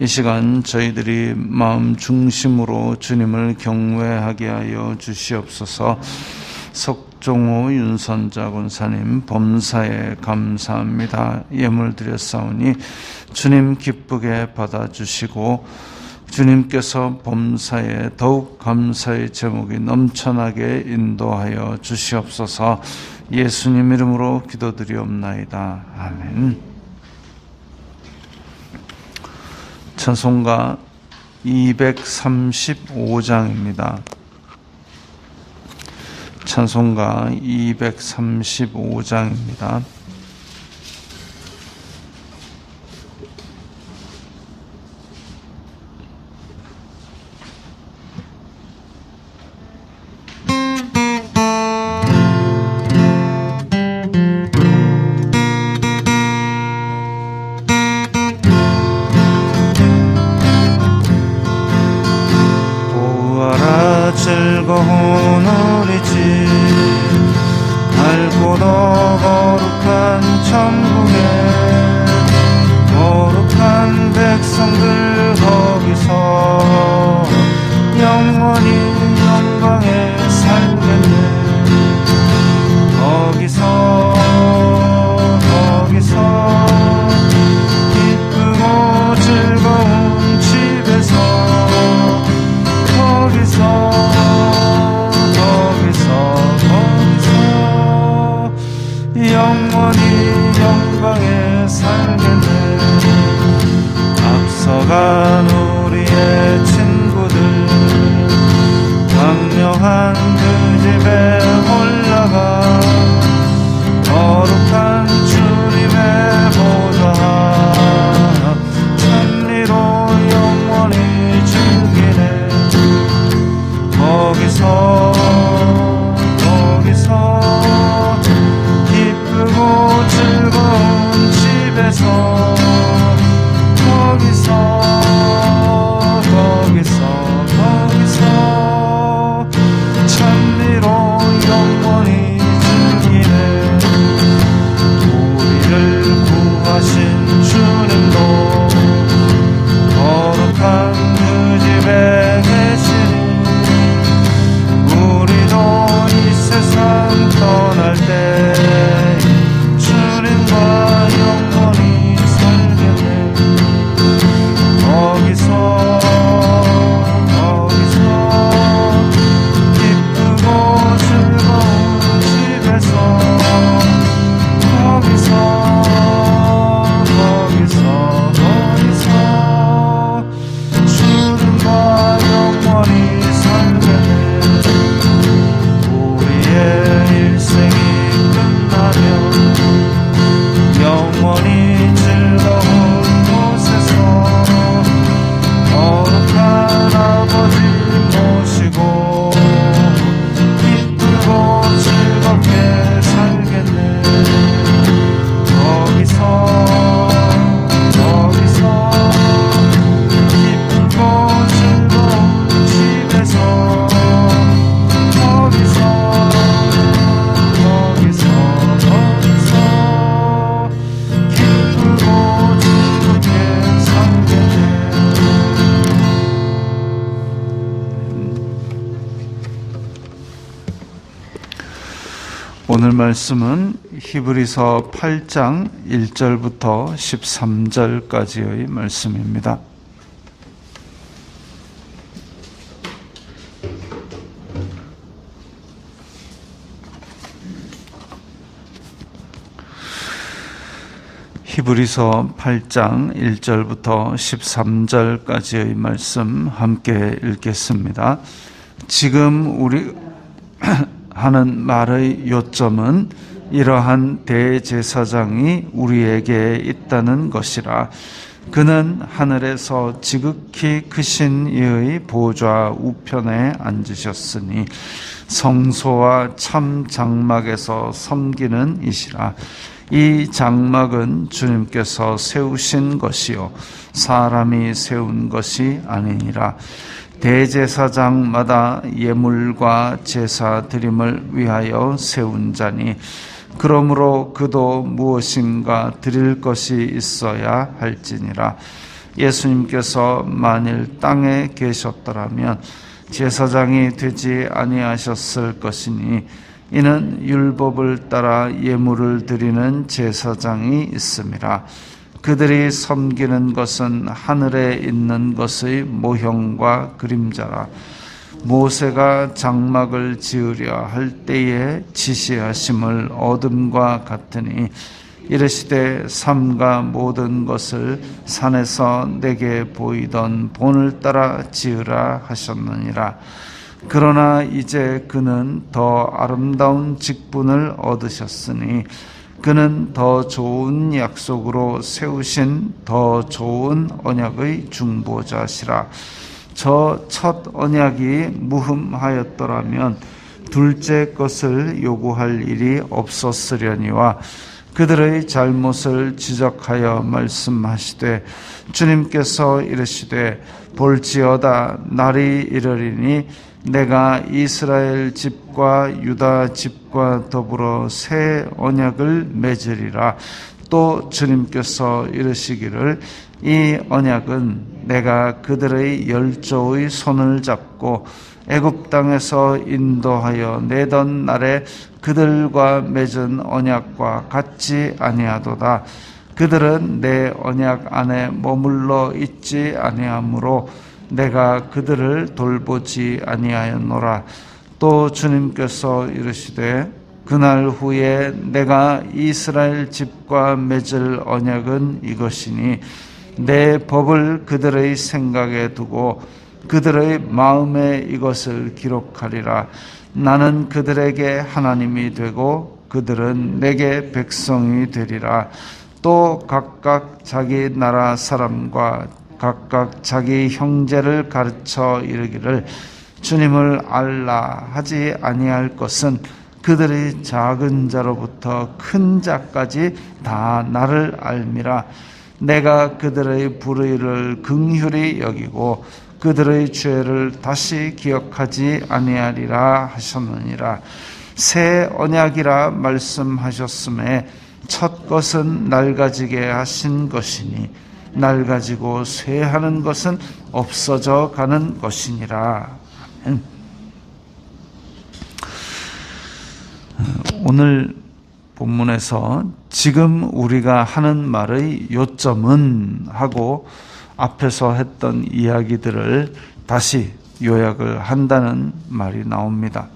이 시간 저희들이 마음 중심으로 주님을 경외하게 하여 주시옵소서 석종호 윤선자 권사님 범사에 감사합니다. 예물 드렸사오니 주님 기쁘게 받아주시고 주님께서 범사에 더욱 감사의 제목이 넘쳐나게 인도하여 주시옵소서 예수님 이름으로 기도드리옵나이다. 아멘. 찬송가 235장입니다. 찬송가 235장입니다. 말씀은 히브리서 8장 1절부터 13절까지의 말씀입니다. 히브리서 8장 1절부터 13절까지의 말씀 함께 읽겠습니다. 지금 우리 하는 말의 요점은 이러한 대제사장이 우리에게 있다는 것이라. 그는 하늘에서 지극히 크신 이의 보좌 우편에 앉으셨으니 성소와 참 장막에서 섬기는 이시라. 이 장막은 주님께서 세우신 것이요 사람이 세운 것이 아니니라. 대제사장마다 예물과 제사 드림을 위하여 세운 자니 그러므로 그도 무엇인가 드릴 것이 있어야 할지니라. 예수님께서 만일 땅에 계셨더라면 제사장이 되지 아니하셨을 것이니 이는 율법을 따라 예물을 드리는 제사장이 있음이라 그들이 섬기는 것은 하늘에 있는 것의 모형과 그림자라. 모세가 장막을 지으려 할 때에 지시하심을 어둠과 같으니 이르시되 삼가 모든 것을 산에서 내게 보이던 본을 따라 지으라 하셨느니라. 그러나 이제 그는 더 아름다운 직분을 얻으셨으니 그는 더 좋은 약속으로 세우신 더 좋은 언약의 중보자시라. 저 첫 언약이 무흠하였더라면 둘째 것을 요구할 일이 없었으려니와 그들의 잘못을 지적하여 말씀하시되 주님께서 이르시되 볼지어다 날이 이르리니 내가 이스라엘 집과 유다 집과 더불어 새 언약을 맺으리라. 또 주님께서 이르시기를 이 언약은 내가 그들의 열조의 손을 잡고 애굽 땅에서 인도하여 내던 날에 그들과 맺은 언약과 같지 아니하도다. 그들은 내 언약 안에 머물러 있지 아니하므로 내가 그들을 돌보지 아니하였노라. 또 주님께서 이르시되 그날 후에 내가 이스라엘 집과 맺을 언약은 이것이니 내 법을 그들의 생각에 두고 그들의 마음에 이것을 기록하리라. 나는 그들에게 하나님이 되고 그들은 내게 백성이 되리라. 또 각각 자기 나라 사람과 각각 자기 형제를 가르쳐 이르기를 주님을 알라 하지 아니할 것은 그들이 작은 자로부터 큰 자까지 다 나를 알미라. 내가 그들의 불의를 긍휼히 여기고 그들의 죄를 다시 기억하지 아니하리라 하셨느니라. 새 언약이라 말씀하셨음에 첫 것은 낡아지게 하신 것이니 낡아지고 쇠하는 것은 없어져 가는 것이니라. 오늘 본문에서 지금 우리가 하는 말의 요점은 하고 앞에서 했던 이야기들을 다시 요약을 한다는 말이 나옵니다.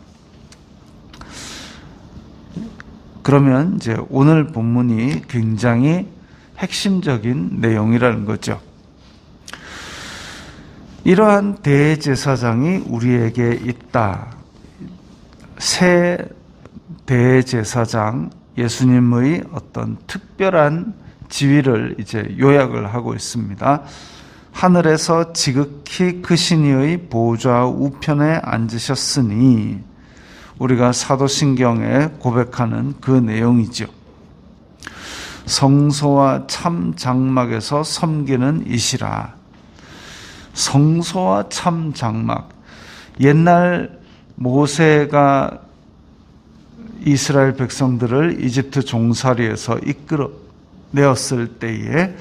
그러면 이제 오늘 본문이 굉장히 핵심적인 내용이라는 거죠. 이러한 대제사장이 우리에게 있다. 새 대제사장 예수님의 어떤 특별한 지위를 이제 요약을 하고 있습니다. 하늘에서 지극히 크신 이의 보좌 우편에 앉으셨으니 우리가 사도신경에 고백하는 그 내용이죠. 성소와 참 장막에서 섬기는 이시라. 성소와 참 장막. 옛날 모세가 이스라엘 백성들을 이집트 종살이에서 이끌어 내었을 때에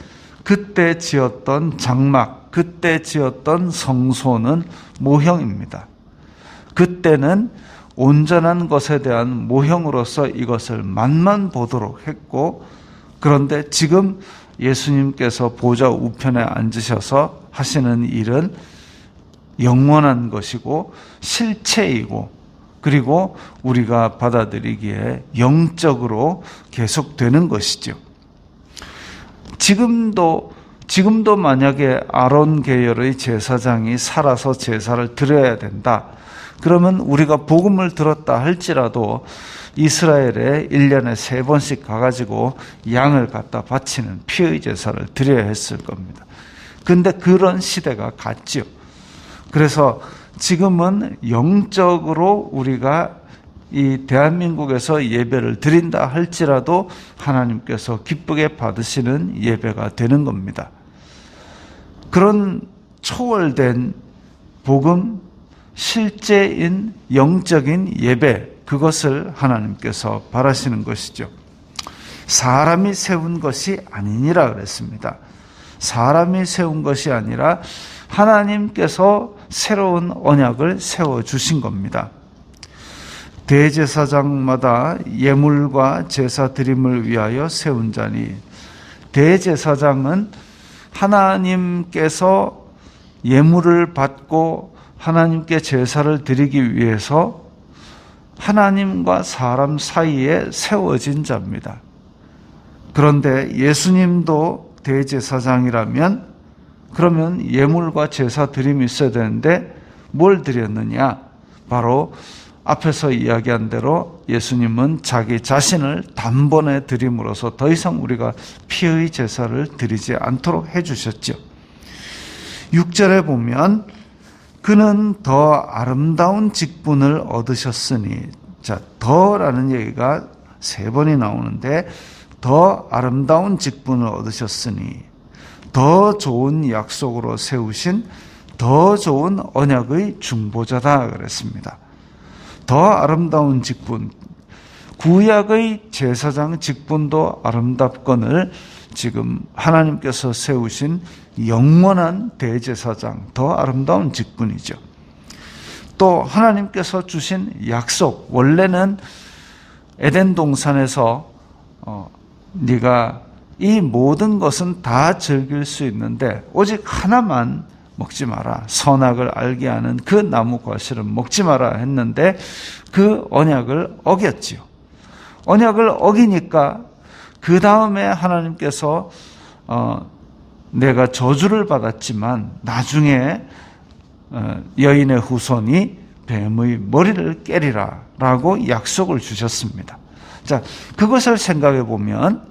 그때 지었던 장막, 그때 지었던 성소는 모형입니다. 그때는 온전한 것에 대한 모형으로서 이것을 맛만 보도록 했고 그런데 지금 예수님께서 보좌 우편에 앉으셔서 하시는 일은 영원한 것이고 실체이고 그리고 우리가 받아들이기에 영적으로 계속되는 것이죠. 지금도 지금도 만약에 아론 계열의 제사장이 살아서 제사를 드려야 된다. 그러면 우리가 복음을 들었다 할지라도 이스라엘에 1년에 세 번씩 가가지고 양을 갖다 바치는 피의 제사를 드려야 했을 겁니다. 근데 그런 시대가 갔죠. 그래서 지금은 영적으로 우리가 이 대한민국에서 예배를 드린다 할지라도 하나님께서 기쁘게 받으시는 예배가 되는 겁니다. 그런 초월된 복음, 실제인 영적인 예배, 그것을 하나님께서 바라시는 것이죠. 사람이 세운 것이 아니니라 그랬습니다. 사람이 세운 것이 아니라 하나님께서 새로운 언약을 세워 주신 겁니다. 대제사장마다 예물과 제사 드림을 위하여 세운 자니 대제사장은 하나님께서 예물을 받고 하나님께 제사를 드리기 위해서 하나님과 사람 사이에 세워진 자입니다. 그런데 예수님도 대제사장이라면 그러면 예물과 제사 드림이 있어야 되는데 뭘 드렸느냐? 바로 앞에서 이야기한 대로 예수님은 자기 자신을 단번에 드림으로써 더 이상 우리가 피의 제사를 드리지 않도록 해주셨죠. 6절에 보면 그는 더 아름다운 직분을 얻으셨으니 자 더라는 얘기가 세 번이 나오는데 더 아름다운 직분을 얻으셨으니 더 좋은 약속으로 세우신 더 좋은 언약의 중보자다 그랬습니다. 더 아름다운 직분 구약의 제사장 직분도 아름답건을 지금 하나님께서 세우신 영원한 대제사장 더 아름다운 직분이죠. 또 하나님께서 주신 약속 원래는 에덴 동산에서 어, 네가 이 모든 것은 다 즐길 수 있는데 오직 하나만 먹지 마라. 선악을 알게 하는 그 나무 과실은 먹지 마라 했는데 그 언약을 어겼지요. 언약을 어기니까 그 다음에 하나님께서 어, 내가 저주를 받았지만 나중에 어, 여인의 후손이 뱀의 머리를 깨리라 라고 약속을 주셨습니다. 자, 그것을 생각해 보면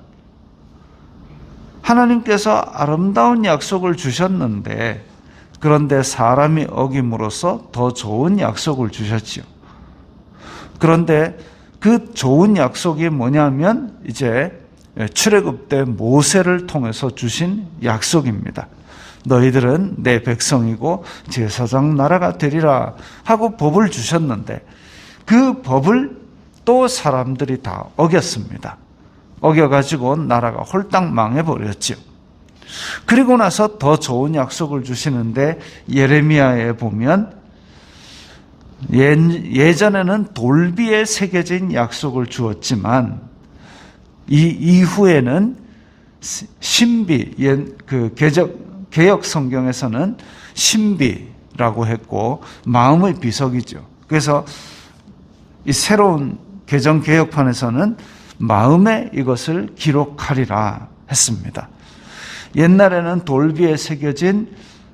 하나님께서 아름다운 약속을 주셨는데 그런데 사람이 어김으로써 더 좋은 약속을 주셨지요. 그런데 그 좋은 약속이 뭐냐면 이제 출애굽 때 모세를 통해서 주신 약속입니다. 너희들은 내 백성이고 제사장 나라가 되리라 하고 법을 주셨는데 그 법을 또 사람들이 다 어겼습니다. 어겨가지고 나라가 홀딱 망해버렸죠. 그리고 나서 더 좋은 약속을 주시는데 예레미야에 보면 예전에는 돌비에 새겨진 약속을 주었지만 이 이후에는 신비 그 개적, 개혁 성경에서는 신비라고 했고 마음의 비석이죠. 그래서 이 새로운 개정 개혁판에서는 마음에 이것을 기록하리라 했습니다. 옛날에는 돌비에 새겨진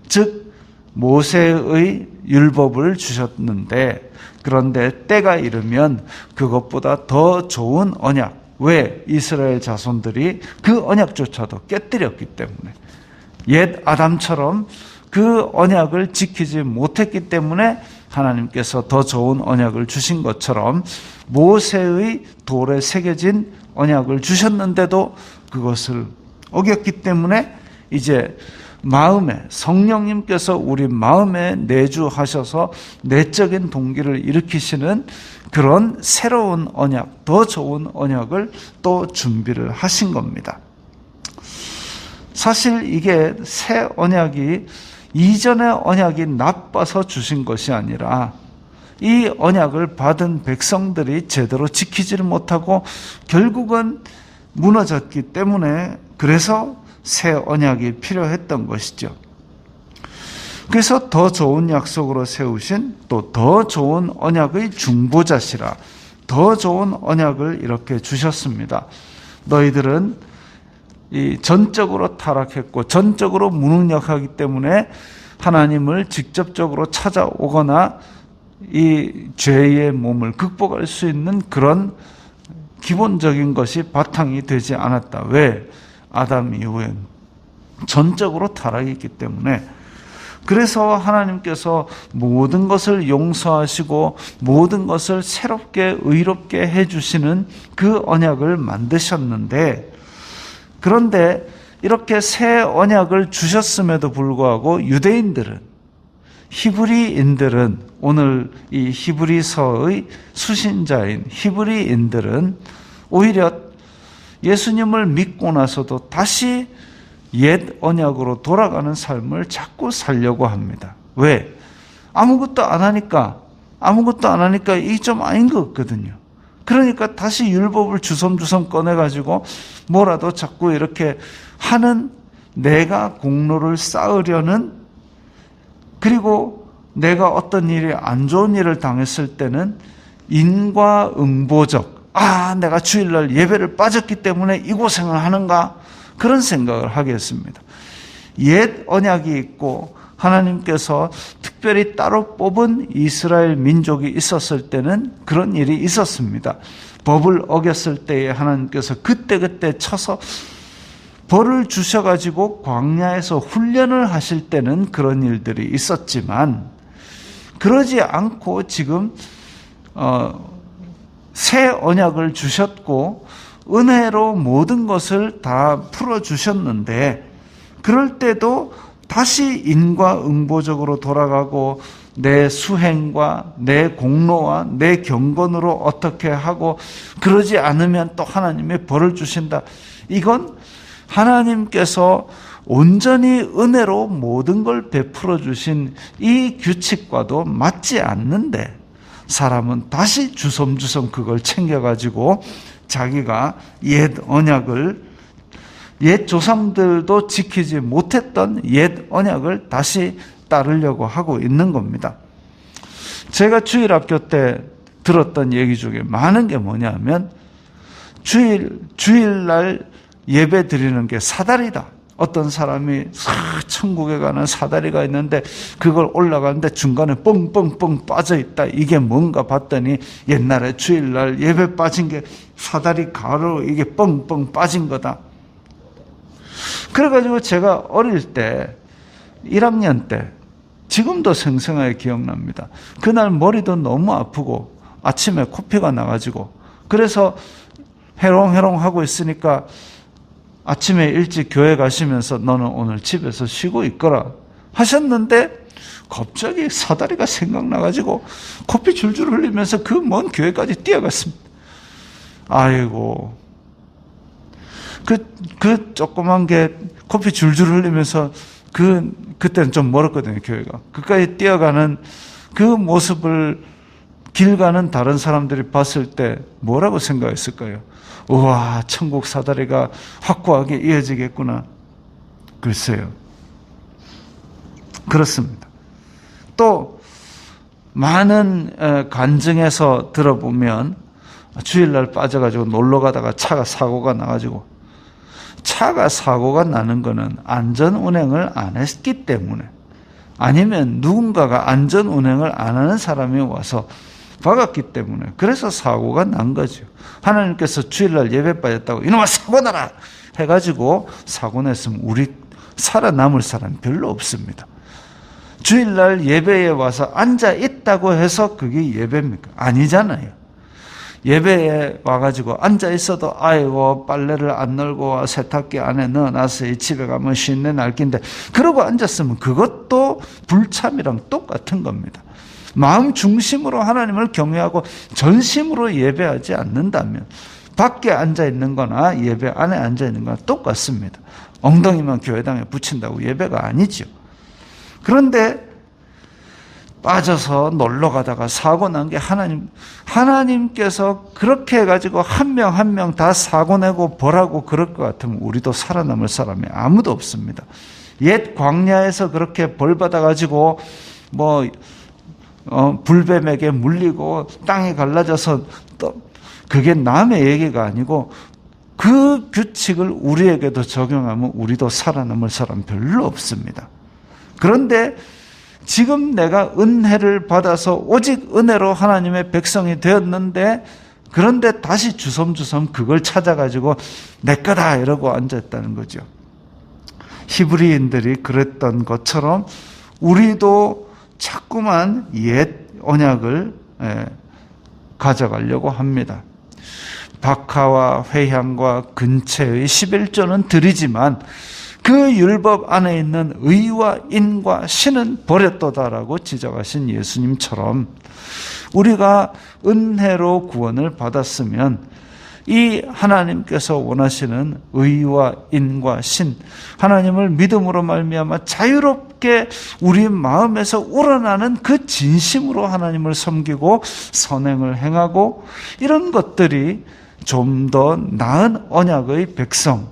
즉 모세의 율법을 주셨는데 그런데 때가 이르면 그것보다 더 좋은 언약 왜 이스라엘 자손들이 그 언약조차도 깨뜨렸기 때문에 옛 아담처럼 그 언약을 지키지 못했기 때문에 하나님께서 더 좋은 언약을 주신 것처럼 모세의 돌에 새겨진 언약을 주셨는데도 그것을 어겼기 때문에 이제 마음에 성령님께서 우리 마음에 내주하셔서 내적인 동기를 일으키시는 그런 새로운 언약, 더 좋은 언약을 또 준비를 하신 겁니다. 사실 이게 새 언약이 이전의 언약이 나빠서 주신 것이 아니라 이 언약을 받은 백성들이 제대로 지키지를 못하고 결국은 무너졌기 때문에 그래서 새 언약이 필요했던 것이죠. 그래서 더 좋은 약속으로 세우신 또 더 좋은 언약의 중보자시라 더 좋은 언약을 이렇게 주셨습니다. 너희들은 이 전적으로 타락했고 전적으로 무능력하기 때문에 하나님을 직접적으로 찾아오거나 이 죄의 몸을 극복할 수 있는 그런 기본적인 것이 바탕이 되지 않았다. 왜? 아담 이후엔 전적으로 타락했기 때문에 그래서 하나님께서 모든 것을 용서하시고 모든 것을 새롭게 의롭게 해주시는 그 언약을 만드셨는데 그런데 이렇게 새 언약을 주셨음에도 불구하고 유대인들은 히브리인들은 오늘 이 히브리서의 수신자인 히브리인들은 오히려 예수님을 믿고 나서도 다시 옛 언약으로 돌아가는 삶을 자꾸 살려고 합니다. 왜? 아무것도 안 하니까, 아무것도 안 하니까 이게 좀 아닌 것 같거든요. 그러니까 다시 율법을 주섬주섬 꺼내가지고 뭐라도 자꾸 이렇게 하는 내가 공로를 쌓으려는 그리고 내가 어떤 일이 안 좋은 일을 당했을 때는 인과응보적, 아, 내가 주일날 예배를 빠졌기 때문에 이 고생을 하는가? 그런 생각을 하겠습니다. 옛 언약이 있고 하나님께서 특별히 따로 뽑은 이스라엘 민족이 있었을 때는 그런 일이 있었습니다. 법을 어겼을 때에 하나님께서 그때그때 쳐서 벌을 주셔가지고 광야에서 훈련을 하실 때는 그런 일들이 있었지만 그러지 않고 지금 어, 새 언약을 주셨고 은혜로 모든 것을 다 풀어 주셨는데 그럴 때도 다시 인과응보적으로 돌아가고 내 수행과 내 공로와 내 경건으로 어떻게 하고 그러지 않으면 또 하나님의 벌을 주신다. 이건 하나님께서 온전히 은혜로 모든 걸 베풀어 주신 이 규칙과도 맞지 않는데 사람은 다시 주섬주섬 그걸 챙겨가지고 자기가 옛 언약을 옛 조상들도 지키지 못했던 옛 언약을 다시 따르려고 하고 있는 겁니다. 제가 주일 학교 때 들었던 얘기 중에 많은 게 뭐냐면 주일 주일날 예배 드리는 게 사다리다. 어떤 사람이 천국에 가는 사다리가 있는데 그걸 올라가는데 중간에 뻥뻥뻥 빠져 있다. 이게 뭔가 봤더니 옛날에 주일날 예배 빠진 게 사다리 가로 이게 뻥뻥 빠진 거다. 그래가지고 제가 어릴 때 1학년 때 지금도 생생하게 기억납니다. 그날 머리도 너무 아프고 아침에 코피가 나가지고 그래서 해롱해롱 하고 있으니까 아침에 일찍 교회 가시면서 너는 오늘 집에서 쉬고 있거라 하셨는데 갑자기 사다리가 생각나가지고 코피 줄줄 흘리면서 그 먼 교회까지 뛰어갔습니다. 아이고. 그, 그 조그만 게 코피 줄줄 흘리면서 그, 그때는 좀 멀었거든요, 교회가. 그까지 뛰어가는 그 모습을 길 가는 다른 사람들이 봤을 때 뭐라고 생각했을까요? 우와, 천국 사다리가 확고하게 이어지겠구나. 글쎄요. 그렇습니다. 또, 많은 간증에서 들어보면 주일날 빠져가지고 놀러 가다가 차가 사고가 나가지고 차가 사고가 나는 거는 안전 운행을 안 했기 때문에 아니면 누군가가 안전 운행을 안 하는 사람이 와서 박았기 때문에 그래서 사고가 난 거죠. 하나님께서 주일날 예배 빠졌다고 이놈아 사고 나라 해가지고 사고 냈으면 우리 살아남을 사람 별로 없습니다. 주일날 예배에 와서 앉아 있다고 해서 그게 예배입니까? 아니잖아요. 예배에 와가지고 앉아 있어도 아이고 빨래를 안 널고 세탁기 안에 넣어놨어요. 집에 가면 쉰내 날긴데 그러고 앉았으면 그것도 불참이랑 똑같은 겁니다. 마음 중심으로 하나님을 경외하고 전심으로 예배하지 않는다면 밖에 앉아 있는 거나 예배 안에 앉아 있는 거나 똑같습니다. 엉덩이만 교회당에 붙인다고 예배가 아니죠. 그런데 빠져서 놀러 가다가 사고 난 게 하나님, 하나님께서 그렇게 해가지고 한 명 한 명 다 사고 내고 벌하고 그럴 것 같으면 우리도 살아남을 사람이 아무도 없습니다. 옛 광야에서 그렇게 벌 받아가지고 뭐, 어, 불뱀에게 물리고 땅에 갈라져서 또 그게 남의 얘기가 아니고 그 규칙을 우리에게도 적용하면 우리도 살아남을 사람 별로 없습니다. 그런데 지금 내가 은혜를 받아서 오직 은혜로 하나님의 백성이 되었는데 그런데 다시 주섬주섬 그걸 찾아가지고 내 거다 이러고 앉았다는 거죠. 히브리인들이 그랬던 것처럼 우리도 자꾸만 옛 언약을 예, 가져가려고 합니다. 박하와 회향과 근체의 11조는 드리지만 그 율법 안에 있는 의와 인과 신은 버렸도다라고 지적하신 예수님처럼 우리가 은혜로 구원을 받았으면 이 하나님께서 원하시는 의와 인과 신 하나님을 믿음으로 말미암아 자유롭게 우리 마음에서 우러나는 그 진심으로 하나님을 섬기고 선행을 행하고 이런 것들이 좀 더 나은 언약의 백성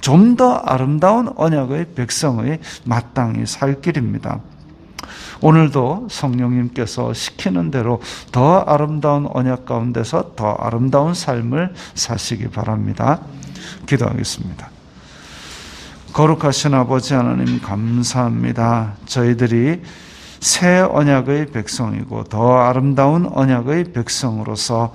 좀 더 아름다운 언약의 백성의 마땅히 살 길입니다. 오늘도 성령님께서 시키는 대로 더 아름다운 언약 가운데서 더 아름다운 삶을 사시기 바랍니다. 기도하겠습니다. 거룩하신 아버지 하나님 감사합니다. 저희들이 새 언약의 백성이고 더 아름다운 언약의 백성으로서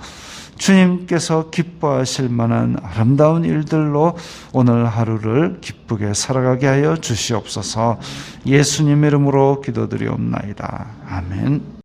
주님께서 기뻐하실 만한 아름다운 일들로 오늘 하루를 기쁘게 살아가게 하여 주시옵소서 예수님 이름으로 기도드리옵나이다. 아멘.